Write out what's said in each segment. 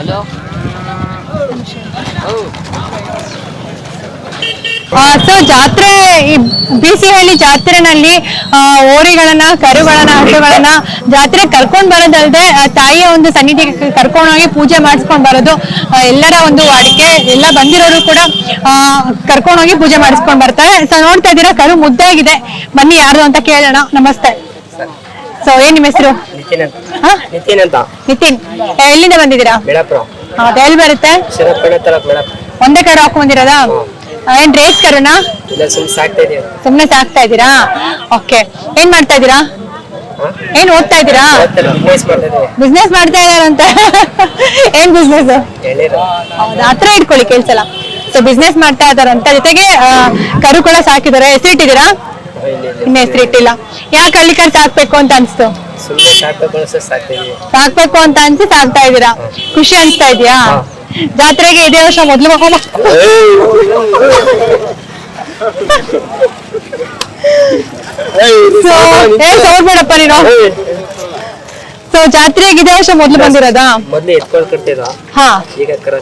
Hello? So ಜಾತ್ರೆ ಬಿಸಿಹಳ್ಳಿ ಜಾತ್ರೆನಲ್ಲಿ ಓರಿಗಳನ್ನ ಕರುಗಳನ್ನ, ಹಸುಗಳನ್ನ ಜಾತ್ರೆ ಕರ್ಕೊಂಡ್ ಬರೋದಲ್ದೆ ತಾಯಿಯ ಒಂದು ಸನ್ನಿಧಿಗೆ ಕರ್ಕೊಂಡೋಗಿ ಪೂಜೆ ಮಾಡಿಸ್ಕೊಂಡ್ ಬರೋದು ಎಲ್ಲರ ಒಂದು ವಾಡಿಕೆ, ಎಲ್ಲ ಬಂದಿರೋರು ಕೂಡ ಕರ್ಕೊಂಡೋಗಿ ಪೂಜೆ ಮಾಡಿಸ್ಕೊಂಡ್ ಬರ್ತಾರೆ. ಸೊ ನೋಡ್ತಾ ಇದ್ದೀರಾ, ಕರು ಮುದ್ದಾಗಿದೆ. ಬನ್ನಿ ಯಾರು ಅಂತ ಕೇಳೋಣ. ನಮಸ್ತೆ. ಸೊ ಏನ್ ನಿಮ್ಮ ಹೆಸರು? ನಿತಿನ್ ಅಂತ. ಹಾ? ನಿತಿನ್ ಅಂತ. ನಿತಿನ್. ಏ, ಎಲ್ಲಿಂದ ಬಂದಿದ್ದೀರಾ? ಬೆಳಪುರ ಹೌದಾ ಎಲ್ಲಿ ಬರುತ್ತೆ? ಬೆಳಪುರ ಒಂದೇ ಕಡೆ ಹಾಕೊಂಡ್ ಬಂದಿರೋದಾ? ಆ, ಏನ್ ರೇಸ್ ಕರುನಾ? ಇಲ್ಲ ಸುಮ್ ಸಾಕ್ತಾ ಇದೀವಿ ಸುಮ್ನೆ ಸಾಕ್ತಾ ಇದೀರಾ? ಓಕೆ. ಏನ್ ಮಾಡ್ತಾ ಇದ್ದೀರಾ ಏನ್ ಓದ್ತಾ ಇದ್ದೀರಾ ಬಿಸ್ನೆಸ್ ಮಾಡ್ತಾ ಇದೀವಿ ಬಿಸ್ನೆಸ್ ಮಾಡ್ತಾ ಇದಾರಂತೆ ಏನ್ ಬಿಸ್ನೆಸ್ ಹೌದಾ? ಹತ್ರ ಇಟ್ಕೊಳ್ಳಿ ಕೆಲ್ಸಲ್ಲ. ಸೊ ಬಿಸ್ನೆಸ್ ಮಾಡ್ತಾ ಇದಾರಂತೆ ಜೊತೆಗೆ ಆ, ಕರು ಕೂಡ ಸಾಕಿದಾರೆ ಹೆಸರಿಟ್ಟಿದ್ದೀರಾ ಇಲ್ಲಿ ಇನ್ನು ಹೆಸರಿಟ್ಟಿಲ್ಲ ಯಾಕೆ ಹಳ್ಳಿ ಕರು ಸಾಕ್ಬೇಕು ಅಂತ ಅನ್ಸ್ತು? ಸಾಕ್ಬೇಕು ಅಂತ ಅನ್ಸಿ ಸಾಕ್ತಾ ಇದ್ದೀರಾ ಖುಷಿ ಅನ್ಸ್ತಾ ಇದೆಯಾ? ಜಾತ್ರೆಗೆ ಇದೇ ವರ್ಷ ಮೊದ್ಲು ಹೋಗೋಣ ತಗೊಳ್ಬೇಡಪ್ಪ ನೀನು. ಸೊ ಜಾತ್ರೆಗೆ ಇದೇ ವರ್ಷ ಮೊದ್ಲು ಬಂದಿರೋದ? ಮೊದ್ಲು ಹಾ. ಈಗ ಕರ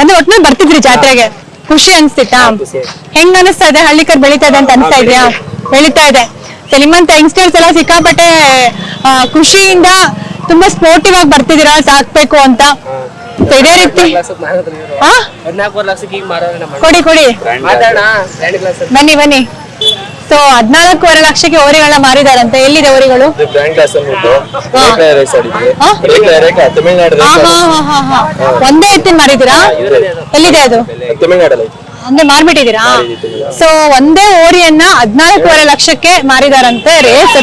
ಅಂದ್ರೆ ಒಟ್ನಲ್ಲಿ ಬರ್ತಿದ್ರಿ ಜಾತ್ರೆಗೆ? ಖುಷಿ ಅನ್ಸ್ತಿತ್ತಾ? ಹೆಂಗ್ ಅನಿಸ್ತಾ ಇದೆ? ಹಳ್ಳಿಕರ್ ಬೆಳೀತಾ ಇದೆ ಅಂತ ಅನ್ಸ್ತಾ ಇದೆಯಾ? ಬೆಳೀತಾ ಇದೆ. ನಿಮ್ಮಂತ ಯಂಗ್ಸ್ಟರ್ಸ್ ಎಲ್ಲ ಸಿಕ್ಕಾಪಟ್ಟೆ ಖುಷಿಯಿಂದ ತುಂಬಾ ಸ್ಪೋರ್ಟಿವ್ ಆಗಿ ಬರ್ತಿದ್ದೀರಾ? ಸಾಕ್ಬೇಕು ಅಂತ. ಇದೇ ರೀತಿ. ಕೊಡಿ ಕೊಡಿ. ಬನ್ನಿ ಬನ್ನಿ. ಸೊ ಹದಿನಾಲ್ಕೂವರೆ ಲಕ್ಷಕ್ಕೆ ಓರಿಗಳನ್ನ ಮಾರಿದಾರಂತೆ. ಎಲ್ಲಿದೆ ಓರಿಗಳು ಒಂದೇ ಎತ್ತಿನ ಮಾರಿದ್ದೀರಾ ಎಲ್ಲಿದೆ ಅದು? ಅಂದ್ರೆ ಮಾರ್ಬಿಟ್ಟಿದ್ದೀರಾ? ಸೊ ಒಂದೇ ಓರಿಯನ್ನ ಹದಿನಾಲ್ಕೂವರೆ ಲಕ್ಷಕ್ಕೆ ಮಾರಿದಾರಂತೆ. ರೇಸ್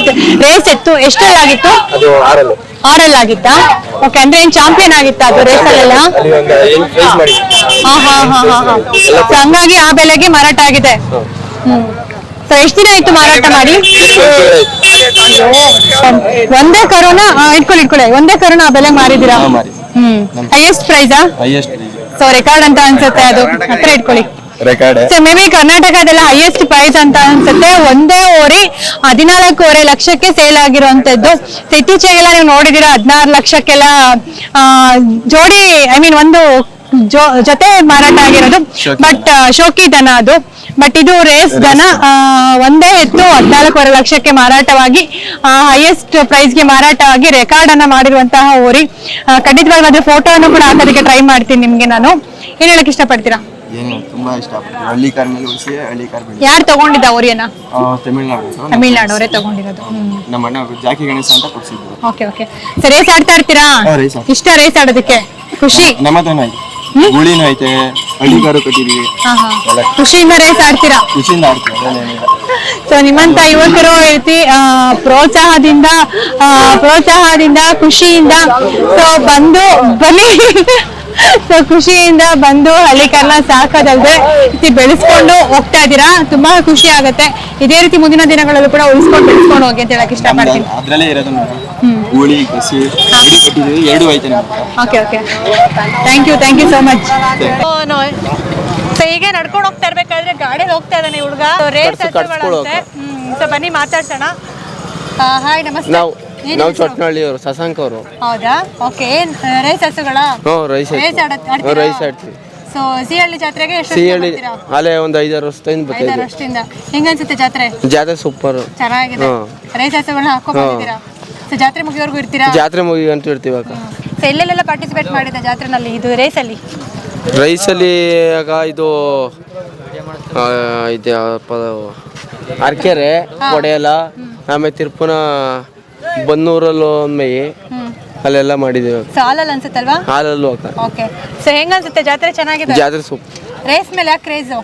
ರೇಸ್ ಎತ್ತು. ಆರಲ್ಲು. ಆರಲ್ ಆಗಿತ್ತಾ? ಓಕೆ ಅಂದ್ರೆ ಏನ್ ಚಾಂಪಿಯನ್ ಆಗಿತ್ತಾ ಅದು ರೇಸ್ ಅಲ್ಲೆಲ್ಲ? ಹಾ ಹಾ ಹಾ ಹಾ ಹಂಗಾಗಿ ಆ ಬೆಲೆಗೆ ಮಾರಾಟ ಆಗಿದೆ. ಹ್ಮ್. ಸೊ ಎಷ್ಟು ದಿನ ಆಯ್ತು ಮಾರಾಟ ಮಾಡಿ? ಒಂದೇ ಕರೋನಾ ಇಟ್ಕೊಳ್ಳಿ ಇಟ್ಕೊಳ್ಳಿ. ಒಂದೇ ಕರೋನಾ ಆ ಬೆಲೆ ಮಾರಿದಿರಾ ಹ್ಮ್. ಹೈಯೆಸ್ಟ್ ಪ್ರೈಸ್ ಸೊ ರೆಕಾರ್ಡ್ ಅಂತ ಅನ್ಸುತ್ತೆ ಅದು. ಹತ್ರ ಇಟ್ಕೊಳ್ಳಿ. ಸೊ ಮೇ ಬಿ ಕರ್ನಾಟಕದಲ್ಲ ಹೈಯೆಸ್ಟ್ ಪ್ರೈಸ್ ಅಂತ ಅನ್ಸುತ್ತೆ. ಒಂದೇ ಓರಿ ಹದಿನಾಲ್ಕೂವರೆ ಲಕ್ಷಕ್ಕೆ ಸೇಲ್ ಆಗಿರುವಂತದ್ದು ಇತ್ತೀಚೆಗೆಲ್ಲ ನೀವು ನೋಡಿದಿರ ಹದಿನಾರು ಲಕ್ಷಕ್ಕೆಲ್ಲ ಆ, ಜೋಡಿ ಐ ಮೀನ್ ಒಂದು ಜೊತೆ ಮಾರಾಟ ಆಗಿರೋದು. ಬಟ್ ಶೋಕಿ ದನ ಅದು. ಬಟ್ ಇದು ರೇಸ್ ದನ ಒಂದೇ ಎತ್ತು ಹದಿನಾಲ್ಕೂವರೆ ಲಕ್ಷಕ್ಕೆ ಮಾರಾಟವಾಗಿ ಹೈಯೆಸ್ಟ್ ಪ್ರೈಸ್ಗೆ ಮಾರಾಟವಾಗಿ ರೆಕಾರ್ಡ್ ಅನ್ನ ಮಾಡಿರುವಂತಹ ಊರಿ ಖಂಡಿತವಾಗಿ ಅದ್ರ ಫೋಟೋನು ಕೂಡ ಹಾಕೋದಕ್ಕೆ ಟ್ರೈ ಮಾಡ್ತೀನಿ ನಿಮ್ಗೆ ನಾನು. ಏನ್ ಹೇಳಕ್ ಇಷ್ಟಪಡ್ತೀರಾ? ಏನು ತುಂಬಾ ಹಳ್ಳಿ ಕಾರ್ ಮೇಲೆ ಉಳಿಸಿ ಹಳ್ಳಿ ಕಾರ್ ಬೆಳಿ ಯಾರು ತಗೊಂಡಿದ್ದ ಊರಿಯನ್ನ ತಮಿಳ್ನಾಡು ಅವರೇ ತಗೊಂಡಿರೋದು. ನಮ್ಮ ಅಣ್ಣ ಜಾಕಿ ಗಣೇಶ ಅಂತ ಕೊಡ್ಸಿದ್ರು. Okay okay. ಸರಿ ರೇಸ್ ಆಡ್ತಾ ಇರ್ತೀರಾ? ಇಷ್ಟ ರೇಸ್ ಆಡೋದಕ್ಕೆ? ಖುಷಿ? ನಮ್ಮ ಹತ್ರನೂ ಐತೆ ಗುಳಿನೂ ಐತೆ. ಹಳ್ಳಿ ಕಾರು ಕಟ್ಟಿದೀವಿ ಖುಷಿಯಿಂದ ರೇಸ್ ಆಡ್ತೀರಾ? ಖುಷಿಯಿಂದ ಆಡ್ತೀವಿ ಸೊ ನಿಮ್ಮಂತ ಯುವಕರು ಈ ರೀತಿ ಆ, ಪ್ರೋತ್ಸಾಹದಿಂದ ಆ, ಪ್ರೋತ್ಸಾಹದಿಂದ ಖುಷಿಯಿಂದ ಸೊ ಬಂದು ಬನ್ನಿ. ಸೊ ಖುಷಿಯಿಂದ ಬಂದು ಹಳ್ಳಿಕರ್ನ ಸಾಕೋದಲ್ದೆ ಸಾಕದಲ್ದೆ ರೀತಿ ಬೆಳೆಸ್ಕೊಂಡು ಹೋಗ್ತಾ ಇದ್ದೀರಾ? ತುಂಬಾ ಖುಷಿ ಆಗುತ್ತೆ. ಇದೇ ರೀತಿ ಮುಂದಿನ ದಿನಗಳಲ್ಲೂ ಕೂಡ ಉಳಿಸ್ಕೊಂಡು ಬೆಳೆಸ್ಕೊಂಡು ಹೋಗಿ ಅಂತ ಹೇಳಕ್ ಇಷ್ಟಪಡ್ತೀನಿ. ಅದ್ರಲ್ಲೇ ಇರೋದು ನಾವು ಗೂಳಿ ಕಸಿ ಎರಡು ಐತೆ okay okay. Thank you thank you so much so ಹೀಗೆ ನಡ್ಕೊಂಡು ಹೋಗ್ತಾ ಇರ್ಬೇಕಾದ್ರೆ ಗಾಡಿಯಲ್ಲಿ ಹೋಗ್ತಾ ಇದ್ದಾನೆ ಹುಡುಗ. ರೇಟ್ ಸೊ ಬನ್ನಿ ಮಾತಾಡ್ಸೋಣ. ಹಾಯ್ ನಮಸ್ತೆ. ನಾವು ಏನ್ ಅವರು ಸಸಾಂಕ್ ಅವರು. ಹೌದಾ? ಓಕೆ ಏನ್ ರೇಸ್ ಹಸುಗಳ ಹ್ಞೂ ರೈಸ್ ರೇಸ್ ಆಡ್ತೀವಿ ರೈಸ್ ಆಡ್ತೀವಿ ಸೊ ಸಿಹಳ್ಳಿ ಜಾತ್ರೆಗೆ ಎಷ್ಟು ಸಿಹಳ್ಳಿ ಅಲ್ಲೇ ಒಂದು ಐದಾರು ವರ್ಷದಿಂದ ಐದಾರು ಬರ್ತಾಯಿದ್ವಿ ವರ್ಷದಿಂದ. ಹೆಂಗನ್ಸುತ್ತೆ ಜಾತ್ರೆ? ಜಾತ್ರೆ ಸೂಪರ್ ಚೆನ್ನಾಗಿದೆ. ಹ್ಮ್. ರೇಸ್ ಹಸುಗಳನ್ನ ಹಾಕೊಂಡ್ ಬಂದಿದ್ದೀರಾ? ಸೊ ಜಾತ್ರೆ ಮುಗಿಯೋರ್ಗು ಇರ್ತೀರಾ? ಜಾತ್ರೆ ಮುಗಿ ಅಂತ ಇರ್ತೀವಿ ಅಕ್ಕ. ಸೊ ಎಲ್ಲೆಲ್ಲೆಲ್ಲ ಪಾರ್ಟಿಸಿಪೇಟ್ ಮಾಡಿದೆ ಜಾತ್ರೆನಲ್ಲಿ? ಇದು ರೇಸಲ್ಲಿ ರೈಸಲ್ಲಿ ಆಗ ಇದು ಆ, ಇದು ಯಾವಪ್ಪ ಅದು? ಅರ್ಕೆರೆ ಕೊಡೆಯಲ ಆಮೇಲೆ ತಿರುಪುನ ಬನ್ನೂರಲ್ಲೂ ಒಂದು ಮೈ ಹ್ಮ್. ಅಲ್ಲೆಲ್ಲ ಮಾಡಿದ್ದೀವಿ. ಸೊ ಹಾಲಲ್ಲಿ ಅನ್ಸುತ್ತಲ್ವಾ? ಹಾಲಲ್ಲೂ ಅಕ್ಕ ಓಕೆ ಸೊ ಹೆಂಗನ್ಸುತ್ತೆ? ಜಾತ್ರೆ ಚೆನ್ನಾಗಿದೆ? ಜಾತ್ರೆ ಸೂಪ್. ರೇಸ್ ಮೇಲೆ ಯಾಕೆ ಕ್ರೇಜು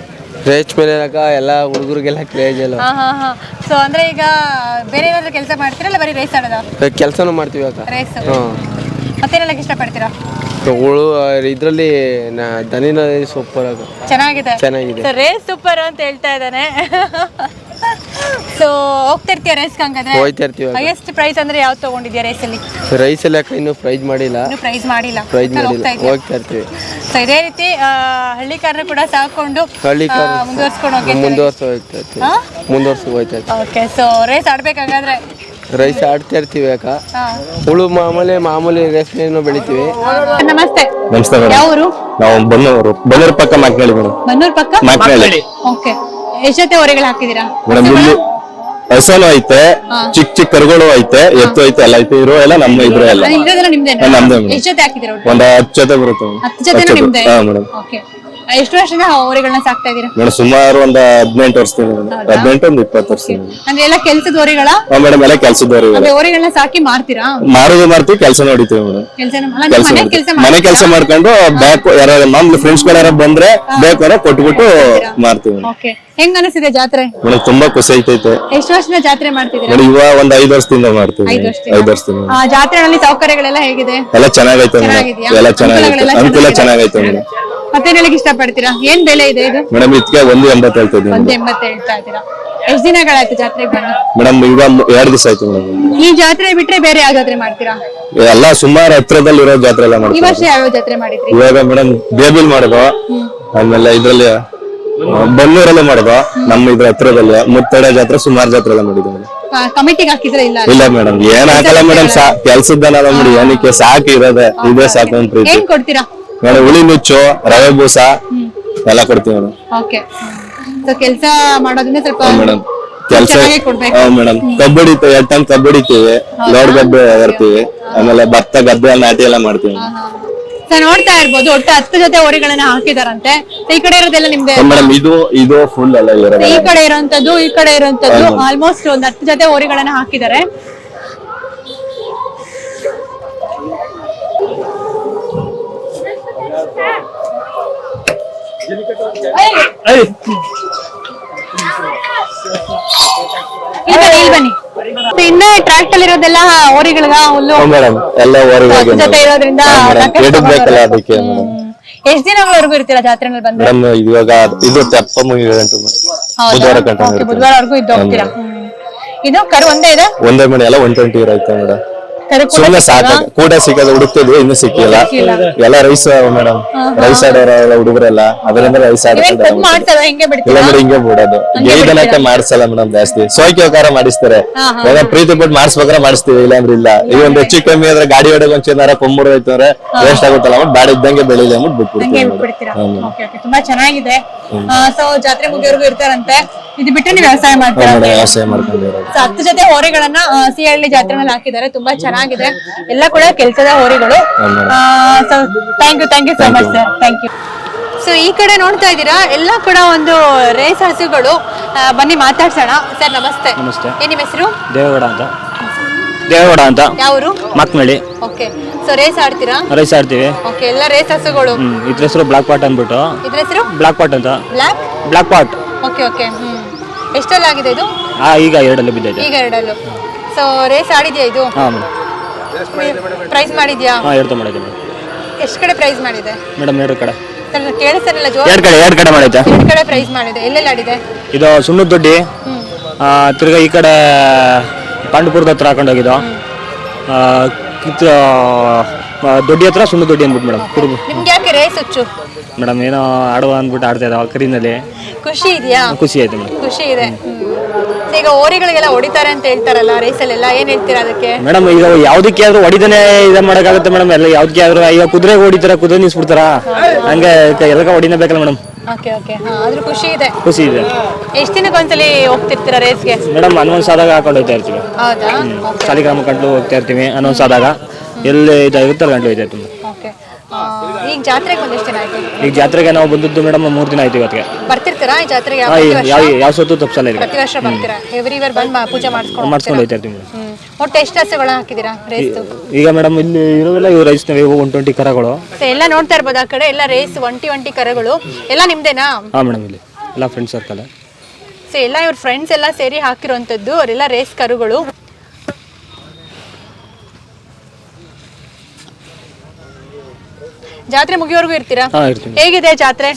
ರೇಚ್ ಮೇಲೆ ಅಕ್ಕ ಎಲ್ಲ ಹುಡುಗರಿಗೆಲ್ಲ ಕ್ರೇಜ್ ಎಲ್ಲ. ಹಾ ಹಾ ಹಾ. ಸೊ ಅಂದ್ರೆ ಈಗ ಬೇರೆ ಏನಾದ್ರು ಕೆಲಸ ಮಾಡ್ತೀರಲ್ಲ ಬರೀ ರೇಸ್ ಆಡೋದ? ಕೆಲಸನೂ ಮಾಡ್ತೀವಿ ಅಕ್ಕ ರೇಸ್ ಹಾಂ. ಮತ್ತೇನೆಲ್ಲ ಇಷ್ಟಪಡ್ತೀರಾ ಹುಳು ಇದರಲ್ಲಿ ದನಿನ ಸೂಪರ್ ಆಗ ಚೆನ್ನಾಗಿದೆ. ಚೆನ್ನಾಗಿದೆ. ರೇಸ್ ಸೂಪರ್ ಅಂತ ಹೇಳ್ತಾ ಇದ್ದಾನೆ. ಸೊ ಹೋಗ್ತಾ ಇರ್ತೀಯ ರೇಸ್ ಹಂಗಾದ್ರೆ? ಅಕ್ಕ. ಹೈಯೆಸ್ಟ್ ಪ್ರೈಸ್ ಅಂದ್ರೆ ಯಾವ್ದು ತಗೊಂಡಿದ್ಯಾ ರೈಸಲ್ಲಿ ರೈಸ್ ಎಲ್ಲ ಇನ್ನೂ ಪ್ರೈಸ್ ಮಾಡಿಲ್ಲ? ಇನ್ನು ಪ್ರೈಸ್ ಮಾಡಿಲ್ಲ. ಪ್ರೈಸ್ ಮಾಡಿಲ್ಲ. ಹೋಗ್ತಾ ಇರ್ತೀವಿ. ಸೊ ಇದೇ ರೀತಿ ಆ, ಹಳ್ಳಿ ಕಾರ್ನ ಕೂಡ ಸಾಕೊಂಡು ಹಳ್ಳಿ ಆ, ಮುಂದುವರ್ಸ್ಕೊಂಡು ಹೋಗಿ ಮುಂದುವರ್ಸ ಹೋಗ್ತಾ ಇರ್ತೀವಿ. ಹಾ? ಮುಂದುವರ್ಸ ಹೋಗ್ತಾ ಇರ್ತೀವಿ. ಓಕೆ ಸೊ ರೇಸ್ ಆಡ್ಬೇಕಾಗಾದ್ರೆ ರೈಸ್ ಆಡ್ತಾ ಇರ್ತೀವಿ ಅಕ್ಕ ಹುಳು ಮಾಮೂಲಿ ಮಾಮೂಲಿ ರೇಷ್ಮೆಯನ್ನು ಬೆಳಿತೀವಿ. ನಮಸ್ತೆ. ನಮಸ್ತೆ ಮೇಡಮ್ ಯಾವ ಊರು? ನಾವು ಬನ್ನೂರು. ಬನ್ನೂರು ಪಕ್ಕ ಮಾಕ್ನಳ್ಳಿ ಮೇಡಮ್ ಬನ್ನೂರ್ ಪಕ್ಕ? ಮಾಕ್ನಳ್ಳಿ. ಓಕೆ ಎಷ್ಟೊತ್ತೆ ಜೊತೆ ಹೊರೆಗಳು ಹಾಕಿದೀರಾ ಮೇಡಮ್ ಇಲ್ಲಿ ಹಸನು ಐತೆ ಚಿಕ್ಕ ಚಿಕ್ಕ ಕರುಗಳು ಐತೆ ಎತ್ತು ಐತೆ ಎಲ್ಲ ಐತೆ ಇರೋ ಎಲ್ಲ ನಮ್ಮ ಇದ್ರೆ ಎಲ್ಲ. ನಿಮ್ದೇ ಒಂದ್ ಹತ್ತು ಜೊತೆ ಬರುತ್ತೆ ಮೇಡಮ್. ಹತ್ತು ಜೊತೆ ಹತ್ತು ನಿಮ್ದೆ? ಹಾ ಮೇಡಮ್. ಓಕೆ. ಎಷ್ಟು ವರ್ಷದಿಂದ ಹೋರಿಗಳನ್ನ ಸಾಕ್ತಾ ಇದೀರಾ ಮೇಡಮ್ ಸುಮಾರು ಒಂದ್ ಹದಿನೆಂಟು ವರ್ಷದಿಂದ ಮೇಡಮ್ ಹದಿನೆಂಟು ಒಂದು ಇಪ್ಪತ್ತು ವರ್ಷದಿಂದ. ಅಂದ್ರೆ ಎಲ್ಲ ಕೆಲ್ಸದ ಹೋರಿಗಳ? ಹಾ ಮೇಡಮ್ ಎಲ್ಲ ಕೆಲಸದ ಇವಾಗ ಅಂದ್ರೆ ಹೊರೆಗಳನ್ನ ಸಾಕಿ ಮಾರ್ತೀರಾ? ಮಾರೋದು ಮಾಡ್ತೀವಿ ಕೆಲಸ ನೋಡಿತೀವಿ ಮೇಡಮ್ ಕೆಲ್ಸ ಕೆಲಸ ಮನೆ ಕೆಲಸ ಮನೆ ಕೆಲಸ ಮಾಡ್ಕೊಂಡು ಬ್ಯಾಕ್ ಯಾರು ನಮ್ ಫ್ರೆಂಡ್ಸ್ ಯಾರು ಬಂದ್ರೆ ಬೇಕಾದ್ರೆ ಕೊಟ್ಬಿಟ್ಟು ಮಾರ್ತೀವಿ ಓಕೆ ಹೆಂಗ್ ಅನಿಸಿದೆ ಜಾತ್ರೆ? ಮೇಡಮ್ ತುಂಬಾ ಖುಷಿ ಐತೈತೆ ಎಷ್ಟು ವರ್ಷದಿಂದ ಜಾತ್ರೆ ಮಾಡ್ತಿದ್ದೀರಾ? ಮೇಡಮ್ ಇವಾಗ ಒಂದ್ ಐದು ವರ್ಷದಿಂದ ಮಾಡ್ತೀವಿ ಐದು ವರ್ಷದಿಂದ? ಐದು ವರ್ಷದಿಂದ. ಆ, ಜಾತ್ರೆನಲ್ಲಿ ಸೌಕರ್ಯಗಳೆಲ್ಲ ಹೇಗಿದೆ? ಎಲ್ಲ ಚೆನ್ನಾಗೈತೆ ಮೇಡಮ್ ಚೆನ್ನಾಗಿದ್ಯಾ? ಎಲ್ಲ ಚೆನ್ನಾಗೈತೆ. ಅನುಕೂಲಗಳೆಲ್ಲ ಅನುಕೂಲ? ಚೆನ್ನಾಗೈತೆ ಮೇಡಮ್ ಮತ್ತೇನ್ ಹೇಳಿಕ್ ಇಷ್ಟಪಡ್ತೀರಾ? ಏನ್ ಬೆಲೆ ಇದೆ ಇದು? ಮೇಡಮ್ ಇದಕ್ಕೆ ಒಂದು ಎಂಬತ್ತು ಹೇಳ್ತಾ ಇದ್ದೀನಿ ಒಂದ್ ಎಂಬತ್ತು ಹೇಳ್ತಾ ಇದ್ದೀರಾ? ಎಷ್ಟು ದಿನಗಳಾಯ್ತು ಜಾತ್ರೆಗೆ ಬಂದು? ಮೇಡಮ್ ಈಗ ಎರಡು ದಿವಸ ಆಯ್ತು ಮೇಡಮ್. ಈ ಜಾತ್ರೆ ಬಿಟ್ರೆ ಬೇರೆ ಯಾವ ಜಾತ್ರೆ ಮಾಡ್ತೀರಾ? ಎಲ್ಲ ಸುಮಾರು ಹತ್ರದಲ್ಲಿ ಇರೋ ಜಾತ್ರೆ ಎಲ್ಲ ಈ ಮಾಡ್ತೀವಿ ವರ್ಷ ಯಾವ ಜಾತ್ರೆ ಮಾಡಿದ್ರಿ? ಇವಾಗ ಮೇಡಮ್ ಬೇಬಿಲ್ ಮಾಡೋದು ಆಮೇಲೆ ಇದ್ರಲ್ಲಿ ಬನ್ನೂರಲ್ಲೇ ಮಾಡೋದು ನಮ್ಮ ಇದ್ರ ಹತ್ರದಲ್ಲಿ ಮುತ್ತಡೆ ಜಾತ್ರೆ ಸುಮಾರು ಜಾತ್ರೆ ಎಲ್ಲ ಮಾಡಿದ್ವಿ ಮೇಡಮ್. ಕಮಿಟಿಗೆ ಹಾಕಿದ್ರೆ ಇಲ್ಲ? ಇಲ್ಲ ಮೇಡಮ್ ಏನ್ ಹಾಕಲ್ಲ ಮೇಡಮ್ ಸಾ ಕೆಲ್ಸದ್ದನಲ್ಲ ನೋಡಿ ಏನಕ್ಕೆ ಸಾಕು ಇರೋದೇ ಇದೇ ಸಾಕು ಅಂತ ಪ್ರೀತಿ. ಏನ್ ಕೊಡ್ತೀರಾ? ಮೇಡಮ್ ಹುಳಿ ನುಚ್ಚು ರವೆ ಬೂಸ ಎಲ್ಲ ಕೊಡ್ತೀವಿ ಮೇಡಮ್ ಓಕೆ. ಸೊ ಕೆಲಸ ಮಾಡೋದ್ರಿಂದ ಸ್ವಲ್ಪ ಮೇಡಮ್. ಕೆಲಸ ಚೆನ್ನಾಗಿ ಕೊಡ್ಬೇಕು. ಮೇಡಮ್. ಕಬ್ಬಡಿ ಎರಡು ಟೈಮ್ ಕಬ್ಬಡಿತೀವಿ ಲೋಡ್ ಗದ್ದೆ ಬರ್ತೀವಿ ಆಮೇಲೆ ಭತ್ತ ಗದ್ದೆ ನಾಟಿ ಎಲ್ಲ ಮಾಡ್ತೀವಿ. ಸೊ ನೋಡ್ತಾ ಇರ್ಬೋದು ಒಟ್ಟು ಹತ್ತು ಜೊತೆ ಹೊರೆಗಳನ್ನ ಹಾಕಿದಾರಂತೆ. So, ಈ ಕಡೆ ಇರೋದೆಲ್ಲ ನಿಮ್ದೆ ಮೇಡಮ್ ಇದು ಇದು ಫುಲ್ ಎಲ್ಲ ಇರೋದು ಈ ಕಡೆ ಇರೋಂತದ್ದು ಈ ಕಡೆ ಇರೋಂತದ್ದು ಆಲ್ಮೋಸ್ಟ್ ಒಂದ್ ಹತ್ತು ಜೊತೆ ಹೊರೆಗಳನ್ನ ಹಾಕಿದ್ದಾರೆ. ಇನ್ನ ಟ್ರ್ಯಾಕ್ಟ್ ಅಲ್ಲಿ ಇರೋದೆಲ್ಲ ಹೋರಿಗಳಿಗ ಹುಲ್ಲು. ಮೇಡಮ್ ಎಲ್ಲ ಜೊತೆ ಇರೋದ್ರಿಂದ ಬೇಕಲ್ಲ. ಅದಕ್ಕೆ ಎಷ್ಟ್ ದಿನಗಳವರೆಗೂ ಇರ್ತೀರಾ ಜಾತ್ರೆನಲ್ಲಿ ಬಂದ್ರೆ ಮೇಡಮ್ ಇವಾಗ ಇದು ತೆಪ್ಪ ಮುಗಿ ಗಂಟು ಬುಧವಾರ ಗಂಟೆ ಓಕೆ ಬುಧವಾರವರೆಗೂ ಇದ್ದು ಹೋಗ್ತೀರಾ? ಇದು ಕರು ಒಂದೇ ಇದೆ? ಒಂದೇ ಮನೆ ಎಲ್ಲ ಒನ್ ಟ್ವೆಂಟಿ ಇರುತ್ತೆ ಮೇಡಮ್ ಸುಮ್ಮನೆ ಸಾಕ ಕೂಡ ಸಿಗೋದು ಹುಡುಕ್ತಿದ್ವಿ ಇನ್ನೂ ಸಿಕ್ಕಿಲ್ಲ. ಎಲ್ಲ ರೈಸ್ ಮೇಡಮ್ ರೈಸ್ ಆಡೋರ ಹುಡುಗರೆಲ್ಲ ಅದರಿಂದ ರೈಸ್ ಆಡ್ತಾರೆ ಹೆಂಗೆ ಇಲ್ಲ ಬಿಡೋದು. ಗೇದನಕ್ಕೆ ಮಾಡಿಸಲ್ಲ ಮೇಡಮ್ ಜಾಸ್ತಿ. ಸೋಯ್ಕೋಕಾರ ಮಾಡಿಸ್ತಾರೆ. ಇವಾಗ ಪ್ರೀತಿ ಬಿಟ್ಟು ಮಾಡಿಸ್ಬೇಕಾದ್ರೆ ಮಾಡಿಸ್ತೀವಿ ಇಲ್ಲಾಂದ್ರೆ ಇಲ್ಲ. ಈ ಒಂದು ಹೆಚ್ಚು ಕಮ್ಮಿ ಆದ್ರೆ ಗಾಡಿ ಹೊಡೆಗೆ ಒಂದ್ ಚಿನ್ನಾರ ಕೊಂಬುರು ಹೋಯ್ತು ಅಂದ್ರೆ ವೇಸ್ಟ್ ಆಗುತ್ತಲ್ಲ ಅಂದ್ಬಿಟ್ಟು ಬಾಡಿ ಇದ್ದಂಗೆ ಬೆಳಿಲಿ ಅಂದ್ಬಿಟ್ಟು ಬಿಟ್ಬಿಡ್ತೀವಿ ತುಂಬಾ ಚೆನ್ನಾಗಿದೆ. ಸೊ ಜಾತ್ರೆ ಮುಗಿಯೋರ್ಗು ಇರ್ತಾರಂತೆ. ಇದು ಬಿಟ್ಟು ನೀವು ವ್ಯವಸಾಯ ಮಾಡ್ತೀರಾ? ವ್ಯವಸಾಯ ಮಾಡ್ಕೊಂಡು ಸೊ ಹತ್ತು ಜೊತೆ ಹೋರೆಗಳನ್ನ ಸಿಹಳ್ಳಿ ಜಾತ್ರೆ ಮೇಲೆ ಹಾಕಿದ್ದಾರೆ. ತುಂಬಾ ಚೆನ್ನಾಗಿದೆ. ಎಲ್ಲ ಕೂಡ ಕೆಲಸದ ಹೋರಿಗಳು. So thank you thank you so much sir thank you so ಈ ಕಡೆ ನೋಡ್ತಾ ಇದ್ದೀರಾ? ಎಲ್ಲ ಕೂಡ ಒಂದು ರೇಸ್ ಹಸುಗಳು. ಬನ್ನಿ ಮಾತಾಡ್ಸೋಣ. ಸರ್ ನಮಸ್ತೆ. ನಮಸ್ತೆ. ಏನ್ ನಿಮ್ಮ ಹೆಸರು? ದೇವೇಗೌಡ ಅಂತ. ದೇವೇಗೌಡ ಅಂತ. ಯಾವರು? ಮಕ್ನಳ್ಳಿ ಓಕೆ ಸೊ ರೇಸ್ ಆಡ್ತೀರಾ? ರೈಸ್ ಆಡ್ತೀವಿ. ಓಕೆ ಎಲ್ಲ ರೇಸ್ ಹಸುಗಳು. ಹ್ಮ್ ಇದ್ರ ಹೆಸರು ಬ್ಲಾಕ್ ಪಾಟ್ ಅಂದ್ಬಿಟ್ಟು. ಇದ್ರ ಹೆಸರು? ಬ್ಲಾಕ್ ಪಾಟ್ ಅಂತ. Black black pot okay okay ಹ್ಮ್. ಎಷ್ಟೆಲ್ಲ ಆಗಿದೆ ಇದು? ಆ ಈಗ ಎರಡಲ್ಲಿ ಬಿದ್ದೈತೆ. ಈಗ ಎರಡಲ್ಲೂ. ಸೊ ರೇಸ್ ಆಡಿದ್ಯಾ ಇದು? ಹಾಂ ಪ್ರೈಸ್ ಮಾಡಿದ್ಯಾ? ಹಾಂ ಎರಡು ಮಾಡಿದೆ ಮೇಡಮ್ ಎಷ್ಟು ಕಡೆ ಪ್ರೈಸ್ ಮಾಡಿದೆ? ಮೇಡಮ್ ಎರಡು ಕಡೆ. ಸರ್ ಕೇಳಿಸ್ತಾರಲ್ಲ ಜೋರ್ ಎರಡು ಕಡೆ ಎರಡು ಕಡೆ ಮಾಡೈತೆ ಎರಡು ಕಡೆ ಪ್ರೈಸ್ ಮಾಡಿದೆ. ಎಲ್ಲೆಲ್ಲಿ ಆಡಿದೆ? ಇದು ಸುಣ್ಣದ ದೊಡ್ಡಿ. ಆ, ತಿರ್ಗಾ ಈ ಕಡೆ ಪಾಂಡಪುರದ ಹತ್ರ ಹಾಕೊಂಡೋಗಿದ್ದು ದೊಡ್ಡಿ ಹತ್ರ ಸುಣ್ಣ ದೊಡ್ಡಿ ಅಂದ್ಬಿಟ್ಟು ಮೇಡಮ್ ಕುರುಬು. ನಿಮ್ಗೆ ಯಾಕೆ ರೇಸ್ ಹುಚ್ಚು? ಮೇಡಮ್ ಏನೋ ಆಡುವ ಅಂದ್ಬಿಟ್ಟು ಆಡ್ತಾ ಇದ್ದಾವೆ ಕರಿನಲ್ಲಿ. ಖುಷಿ ಇದೆಯಾ? ಖುಷಿ ಆಯ್ತು ಮೇಡಮ್. ಖುಷಿ ಇದೆ. ಈಗ ಓರಿಗಳಿಗೆಲ್ಲ ಹೊಡಿತಾರೆ ಅಂತ ಹೇಳ್ತಾರಲ್ಲ ರೇಸಲ್ಲೆಲ್ಲ ಏನ್ ಹೇಳ್ತೀರಾ ಅದಕ್ಕೆ? ಮೇಡಮ್ ಈಗ ಯಾವ್ದಕ್ಕೆ ಆದ್ರೂ ಹೊಡಿದನೆ ಇದ ಮಾಡಕ್ಕಾಗುತ್ತೆ ಮೇಡಮ್. ಎಲ್ಲ ಯಾವ್ದಕ್ಕೆ ಆದ್ರೂ ಈಗ ಕುದುರೆ ಹೊಡಿತಾರ ಕುದುರೆ ನಿಲ್ಸ್ಬಿಡ್ತಾರ? ಹಂಗೆ ಎಲ್ಲಕ ಹೊಡಿನೇ ಬೇಕಲ್ಲ ಮೇಡಮ್. Okay okay. ಹಾ ಆದ್ರೂ ಖುಷಿ ಇದೆ. ಖುಷಿ ಇದೆ. ಎಷ್ಟು ದಿನಕ್ಕೆ ಒಂದ್ಸಲಿ ಹೋಗ್ತಿರ್ತೀರಾ ರೇಸ್ಗೆ ಮೇಡಮ್ ಅನೌನ್ಸ್ ಆದಾಗ ಹಾಕೊಂಡು ಹೋಗ್ತಾ ಇರ್ತೀವಿ. ಹೌದಾ? ಕಂಡು ಹೋಗ್ತಾ ಇರ್ತೀವಿ ಅನೌನ್ಸ್ ಆದಾಗ. ಎಲ್ಲಿ ಇದಾಗುತ್ತೆ ಕಂಡು ಗಂಟು ಹೋಗ್ತಾ ಇರ್ತೀವಿ. ಓಕೆ. ಈಗ ಜಾತ್ರೆಗೆ ಒಂದಿಷ್ಟು ದಿನ ಆಯ್ತು? ಈಗ ಜಾತ್ರೆಗೆ ನಾವು ಬಂದದ್ದು ಮೇಡಮ್ ಮೂರು ದಿನ ಆಯ್ತು ಇವತ್ತಿಗೆ. ಬರ್ತಿರ್ತೀರಾ ಈ ಜಾತ್ರೆಗೆ ಯಾವ ಪ್ರತಿ ವರ್ಷ? ಯಾವ ಯಾವ ಸೊತ್ತು ತಪ್ಸಲ್ಲ ಈಗ. ಪ್ರತಿ ವರ್ಷ ಬರ್ತೀರಾ? ಎವ್ರಿ ಇಯರ್ ಬಂದು ಮಾ- ಪೂಜೆ ಮಾಡಿಸ್ಕೊಂಡು ಮಾಡಿಸ್ಕೊಂಡು ಹೋಗ್ತೀರಾ? ಹೋಗ್ತಾ ಇರ್ತೀವಿ ಮೇಡಮ್. ಹ್ಮ್. ಒಟ್ಟು ಎಷ್ಟು ಹಸುಗಳ ಹಾಕಿದ್ದೀರಾ ರೇಸ್ ಈಗ ಮೇಡಮ್ ಇಲ್ಲಿ ಇರೋವೆಲ್ಲ ಇವ್ರು ರೈಸ್ ನಾವು ಒನ್ ಟ್ವೆಂಟಿ ಕರಗಳು. ಎಲ್ಲ ನೋಡ್ತಾ ಇರ್ಬೋದು ಆ ಕಡೆ. ಎಲ್ಲ ರೇಸ್ ಒಂಟಿ ಒಂಟಿ ಕರಗಳು. ಎಲ್ಲ ನಿಮ್ದೇನಾ? ಹಾಂ ಮೇಡಮ್ ಇಲ್ಲಿ. ಎಲ್ಲ ಫ್ರೆಂಡ್ ಸರ್ಕಲ್ ಸೊ ಎಲ್ಲ ಇವ್ರ ಫ್ರೆಂಡ್ಸ್ ಎಲ್ಲ ಸೇರಿ ಹಾಕಿರುವಂಥದ್ದು. ಅವರೆಲ್ಲ ರೇಸ್ ಕರುಗಳು. ಜಾತ್ರೆ ಮುಗಿಯೋರ್ಗೂ ಇರ್ತೀರಾ? ಹಾಂ ಇರ್ತೀವಿ ಹೇಗಿದೆ ಜಾತ್ರೆ?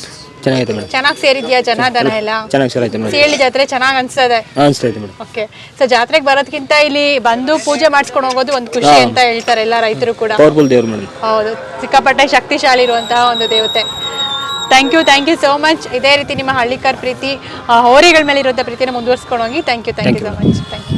ಚೆನ್ನಾಗೈತೆ ಮೇಡಮ್. ಚೆನ್ನಾಗಿ ಸೇರಿದ್ಯಾ ಜನ ದನ ಎಲ್ಲ? ಚೆನ್ನಾಗಿ ಸರ್ ಮೇಡಮ್. ಸೇಳಿ ಜಾತ್ರೆ ಚೆನ್ನಾಗಿ ಅನ್ಸ್ತದೆ. ಅನಿಸ್ತೈತೆ ಮೇಡಮ್. ಓಕೆ ಸೊ ಜಾತ್ರೆಗೆ ಬರೋದಕ್ಕಿಂತ ಇಲ್ಲಿ ಬಂದು ಪೂಜೆ ಮಾಡಿಸ್ಕೊಂಡು ಹೋಗೋದು ಒಂದು ಖುಷಿ ಅಂತ ಹೇಳ್ತಾರೆ ಎಲ್ಲ ರೈತರು ಕೂಡ. ಪವರ್ಫುಲ್ ದೇವ್ರು ಮೇಡಮ್. ಹೌದು. ಸಿಕ್ಕಾಪಟ್ಟೆ ಶಕ್ತಿಶಾಲಿ ಇರುವಂತಹ ಒಂದು ದೇವತೆ. Thank you thank you so much ಇದೇ ರೀತಿ ನಿಮ್ಮ ಹಳ್ಳಿಕರ್ ಪ್ರೀತಿ ಆ, ಹೋರಿಗಳ ಮೇಲೆ ಇರುವಂಥ ಪ್ರೀತಿನ ಮುಂದುವರ್ಸ್ಕೊಂಡು ಹೋಗಿ. Thank you thank you so much thank you